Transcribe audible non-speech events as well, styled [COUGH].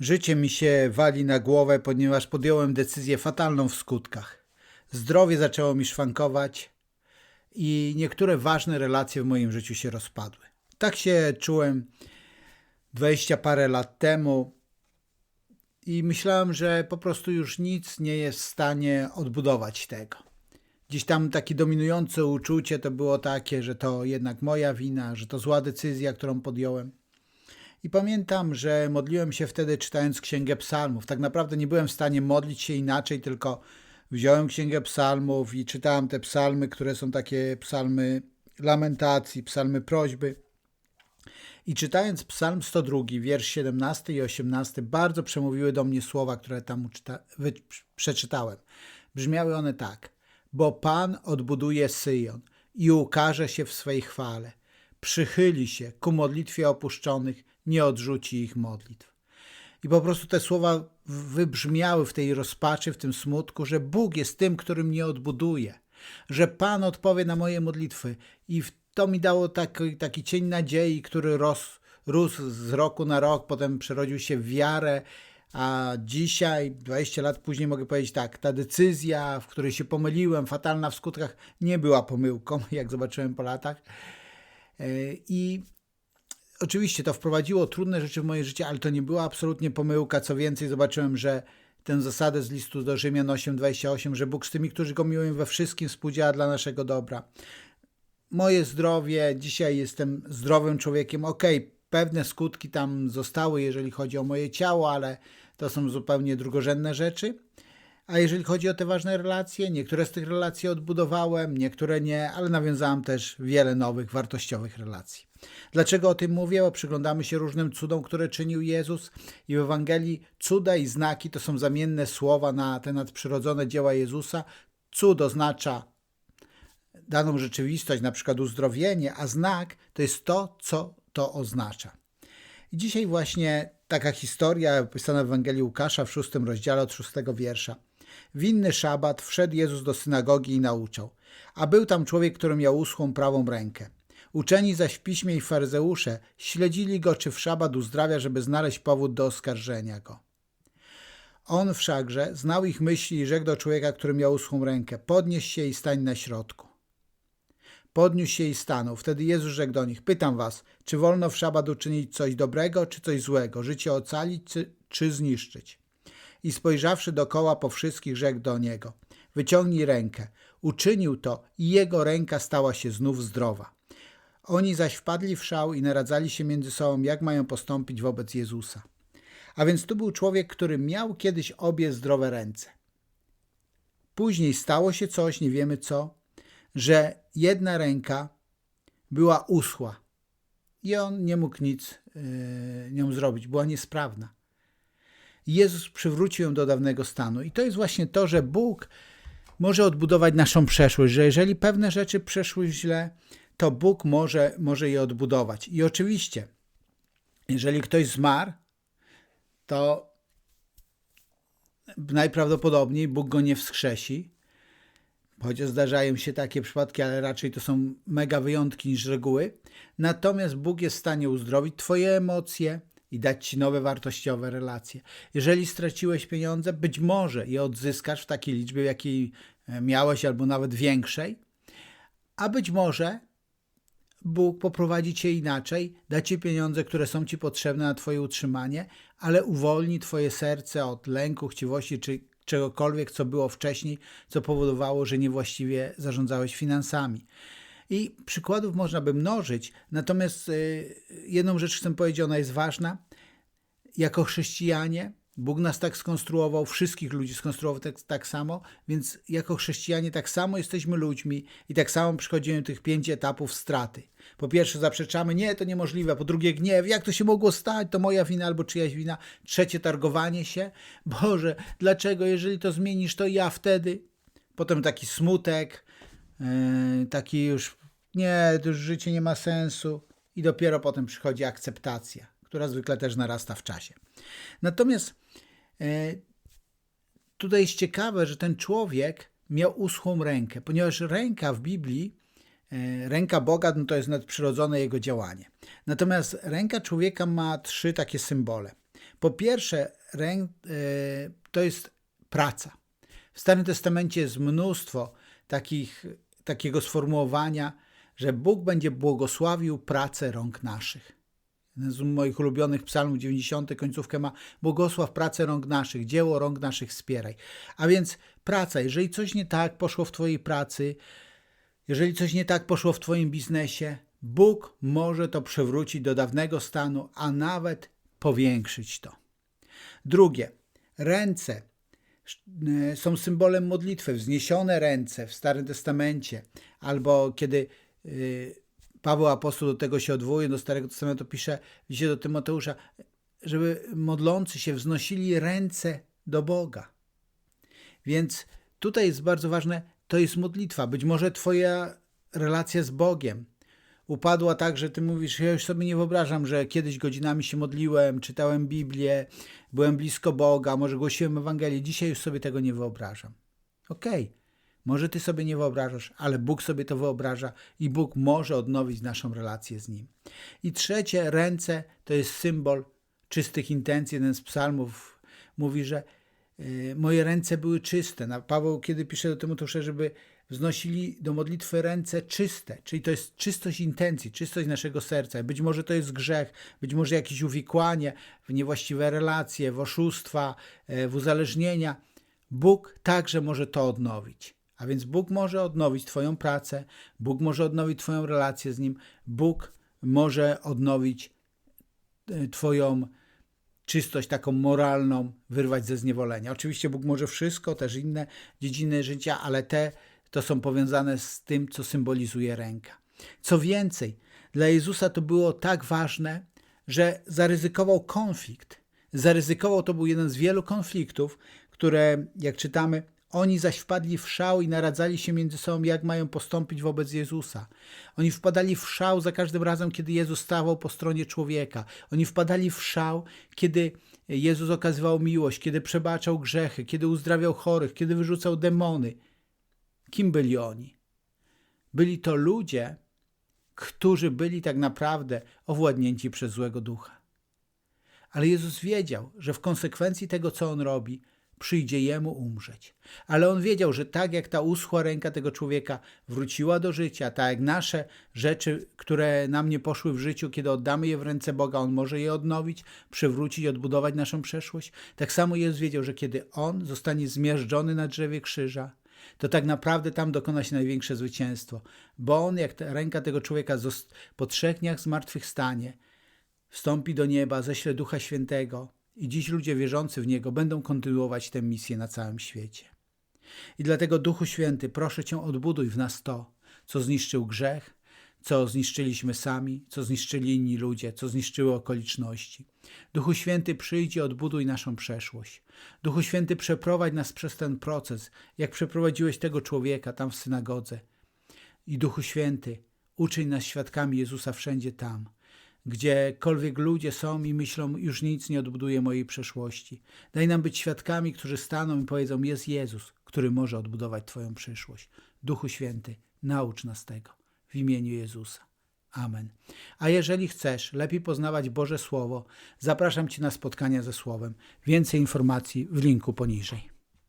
Życie mi się wali na głowę, ponieważ podjąłem decyzję fatalną w skutkach. Zdrowie zaczęło mi szwankować i niektóre ważne relacje w moim życiu się rozpadły. Tak się czułem dwadzieścia parę lat temu i myślałem, że po prostu już nic nie jest w stanie odbudować tego. Gdzieś tam takie dominujące uczucie to było takie, że to jednak moja wina, że to zła decyzja, którą podjąłem. I pamiętam, że modliłem się wtedy czytając Księgę Psalmów. Tak naprawdę nie byłem w stanie modlić się inaczej, tylko wziąłem Księgę Psalmów i czytałem te psalmy, które są takie psalmy lamentacji, psalmy prośby. I czytając Psalm 102, wiersz 17 i 18, bardzo przemówiły do mnie słowa, które tam przeczytałem. Brzmiały one tak: Bo Pan odbuduje Syjon i ukaże się w swej chwale. Przychyli się ku modlitwie opuszczonych, nie odrzuci ich modlitw. I po prostu te słowa wybrzmiały w tej rozpaczy, w tym smutku, że Bóg jest tym, który mnie odbuduje, że Pan odpowie na moje modlitwy. I to mi dało taki, taki cień nadziei, który ros, rósł z roku na rok, potem przerodził się w wiarę. A dzisiaj, 20 lat później, mogę powiedzieć tak: ta decyzja, w której się pomyliłem, fatalna w skutkach, nie była pomyłką, [LAUGHS] jak zobaczyłem po latach. E, I oczywiście to wprowadziło trudne rzeczy w moje życie, ale to nie była absolutnie pomyłka. Co więcej, zobaczyłem, że tę zasadę z listu do Rzymian 8:28, że Bóg z tymi, którzy go miłują we wszystkim współdziała dla naszego dobra. Moje zdrowie, dzisiaj jestem zdrowym człowiekiem. Okej, pewne skutki tam zostały, jeżeli chodzi o moje ciało, ale to są zupełnie drugorzędne rzeczy. A jeżeli chodzi o te ważne relacje, niektóre z tych relacji odbudowałem, niektóre nie, ale nawiązałem też wiele nowych, wartościowych relacji. Dlaczego o tym mówię? Bo przyglądamy się różnym cudom, które czynił Jezus i w Ewangelii cuda i znaki to są zamienne słowa na te nadprzyrodzone dzieła Jezusa. Cud oznacza daną rzeczywistość, na przykład uzdrowienie, a znak to jest to, co to oznacza. I dzisiaj właśnie taka historia opisana w Ewangelii Łukasza w szóstym rozdziale od szóstego wiersza. W inny szabat wszedł Jezus do synagogi i nauczał, a był tam człowiek, który miał uschłą prawą rękę. Uczeni zaś w piśmie i faryzeusze śledzili go, czy w szabat uzdrawia, żeby znaleźć powód do oskarżenia go. On wszakże znał ich myśli i rzekł do człowieka, który miał uschłą rękę, podnieś się i stań na środku. Podniósł się i stanął. Wtedy Jezus rzekł do nich, pytam was, czy wolno w szabat uczynić coś dobrego, czy coś złego, życie ocalić, czy, czy zniszczyć? I spojrzawszy dokoła po wszystkich, rzekł do niego, wyciągnij rękę. Uczynił to i jego ręka stała się znów zdrowa. Oni zaś wpadli w szał i naradzali się między sobą, jak mają postąpić wobec Jezusa. A więc tu był człowiek, który miał kiedyś obie zdrowe ręce. Później stało się coś, nie wiemy co, że jedna ręka była uschła i on nie mógł nic yy, nią zrobić, była niesprawna. Jezus przywrócił ją do dawnego stanu. I to jest właśnie to, że Bóg może odbudować naszą przeszłość, że jeżeli pewne rzeczy przeszły źle, to Bóg może, może je odbudować. I oczywiście, jeżeli ktoś zmarł, to najprawdopodobniej Bóg go nie wskrzesi, chociaż zdarzają się takie przypadki, ale raczej to są mega wyjątki niż reguły. Natomiast Bóg jest w stanie uzdrowić Twoje emocje i dać Ci nowe wartościowe relacje. Jeżeli straciłeś pieniądze, być może je odzyskasz w takiej liczbie, w jakiej miałeś, albo nawet większej, a być może Bóg poprowadzi Cię inaczej, da Ci pieniądze, które są Ci potrzebne na Twoje utrzymanie, ale uwolni Twoje serce od lęku, chciwości czy czegokolwiek, co było wcześniej, co powodowało, że niewłaściwie zarządzałeś finansami. I przykładów można by mnożyć, natomiast y, jedną rzecz chcę powiedzieć, ona jest ważna. Jako chrześcijanie, Bóg nas tak skonstruował, wszystkich ludzi skonstruował tak, tak samo, więc jako chrześcijanie tak samo jesteśmy ludźmi i tak samo przychodzimy do tych pięć etapów straty. Po pierwsze zaprzeczamy, nie, to niemożliwe. Po drugie gniew, jak to się mogło stać, to moja wina albo czyjaś wina. Trzecie targowanie się, [LAUGHS] Boże, dlaczego, jeżeli to zmienisz, to ja wtedy. Potem taki smutek, taki już, nie, to już życie nie ma sensu. I dopiero potem przychodzi akceptacja, która zwykle też narasta w czasie. Natomiast e, tutaj jest ciekawe, że ten człowiek miał uschłą rękę, ponieważ ręka w Biblii, e, ręka Boga, no to jest nadprzyrodzone jego działanie. Natomiast ręka człowieka ma trzy takie symbole. Po pierwsze, rę, to jest praca. W Starym Testamencie jest mnóstwo takich, takiego sformułowania, że Bóg będzie błogosławił pracę rąk naszych. Jeden z moich ulubionych psalmów 90, końcówkę ma błogosław pracę rąk naszych, dzieło rąk naszych wspieraj. A więc praca, jeżeli coś nie tak poszło w Twojej pracy, jeżeli coś nie tak poszło w Twoim biznesie, Bóg może to przywrócić do dawnego stanu, a nawet powiększyć to. Drugie, ręce są symbolem modlitwy, wzniesione ręce w Starym Testamencie, albo kiedy y, Paweł Apostoł do tego się odwołuje, do Starego Testamentu pisze w do Tymoteusza, żeby modlący się wznosili ręce do Boga. Więc tutaj jest bardzo ważne, to jest modlitwa. Być może twoja relacja z Bogiem upadła tak, że ty mówisz, ja już sobie nie wyobrażam, że kiedyś godzinami się modliłem, czytałem Biblię, byłem blisko Boga, może głosiłem Ewangelię. Dzisiaj już sobie tego nie wyobrażam. Okej, okay. może ty sobie nie wyobrażasz, ale Bóg sobie to wyobraża i Bóg może odnowić naszą relację z Nim. I trzecie, ręce to jest symbol czystych intencji. Jeden z psalmów mówi, że moje ręce były czyste. Paweł, kiedy pisze do Tymoteusza, żeby wznosili do modlitwy ręce czyste, czyli to jest czystość intencji, czystość naszego serca. Być może to jest grzech, być może jakieś uwikłanie w niewłaściwe relacje, w oszustwa, e, w uzależnienia. Bóg także może to odnowić. A więc Bóg może odnowić Twoją pracę, Bóg może odnowić Twoją relację z Nim, Bóg może odnowić e, Twoją czystość taką moralną, wyrwać ze zniewolenia. Oczywiście Bóg może wszystko, też inne dziedziny życia, ale te to są powiązane z tym, co symbolizuje ręka. Co więcej, dla Jezusa to było tak ważne, że zaryzykował konflikt. Zaryzykował, to był jeden z wielu konfliktów, które, jak czytamy, oni zaś wpadli w szał i naradzali się między sobą, jak mają postąpić wobec Jezusa. Oni wpadali w szał za każdym razem, kiedy Jezus stawał po stronie człowieka. Oni wpadali w szał, kiedy Jezus okazywał miłość, kiedy przebaczał grzechy, kiedy uzdrawiał chorych, kiedy wyrzucał demony. Kim byli oni? Byli to ludzie, którzy byli tak naprawdę owładnięci przez złego ducha. Ale Jezus wiedział, że w konsekwencji tego, co on robi, przyjdzie jemu umrzeć. Ale on wiedział, że tak jak ta uschła ręka tego człowieka wróciła do życia, tak jak nasze rzeczy, które nam nie poszły w życiu, kiedy oddamy je w ręce Boga, on może je odnowić, przywrócić, odbudować naszą przeszłość. Tak samo Jezus wiedział, że kiedy on zostanie zmiażdżony na drzewie krzyża, to tak naprawdę tam dokona się największe zwycięstwo. Bo on, jak ręka tego człowieka po trzech dniach zmartwychwstanie, wstąpi do nieba, ześle Ducha Świętego i dziś ludzie wierzący w Niego będą kontynuować tę misję na całym świecie. I dlatego Duchu Święty, proszę Cię, odbuduj w nas to, co zniszczył grzech, co zniszczyliśmy sami, co zniszczyli inni ludzie, co zniszczyły okoliczności. Duchu Święty, przyjdź i odbuduj naszą przeszłość. Duchu Święty, przeprowadź nas przez ten proces, jak przeprowadziłeś tego człowieka tam w synagodze. I Duchu Święty, uczyń nas świadkami Jezusa wszędzie tam, gdziekolwiek ludzie są i myślą, już nic nie odbuduje mojej przeszłości. Daj nam być świadkami, którzy staną i powiedzą, jest Jezus, który może odbudować Twoją przyszłość. Duchu Święty, naucz nas tego w imieniu Jezusa. Amen. A jeżeli chcesz lepiej poznawać Boże Słowo, zapraszam Cię na spotkania ze Słowem. Więcej informacji w linku poniżej.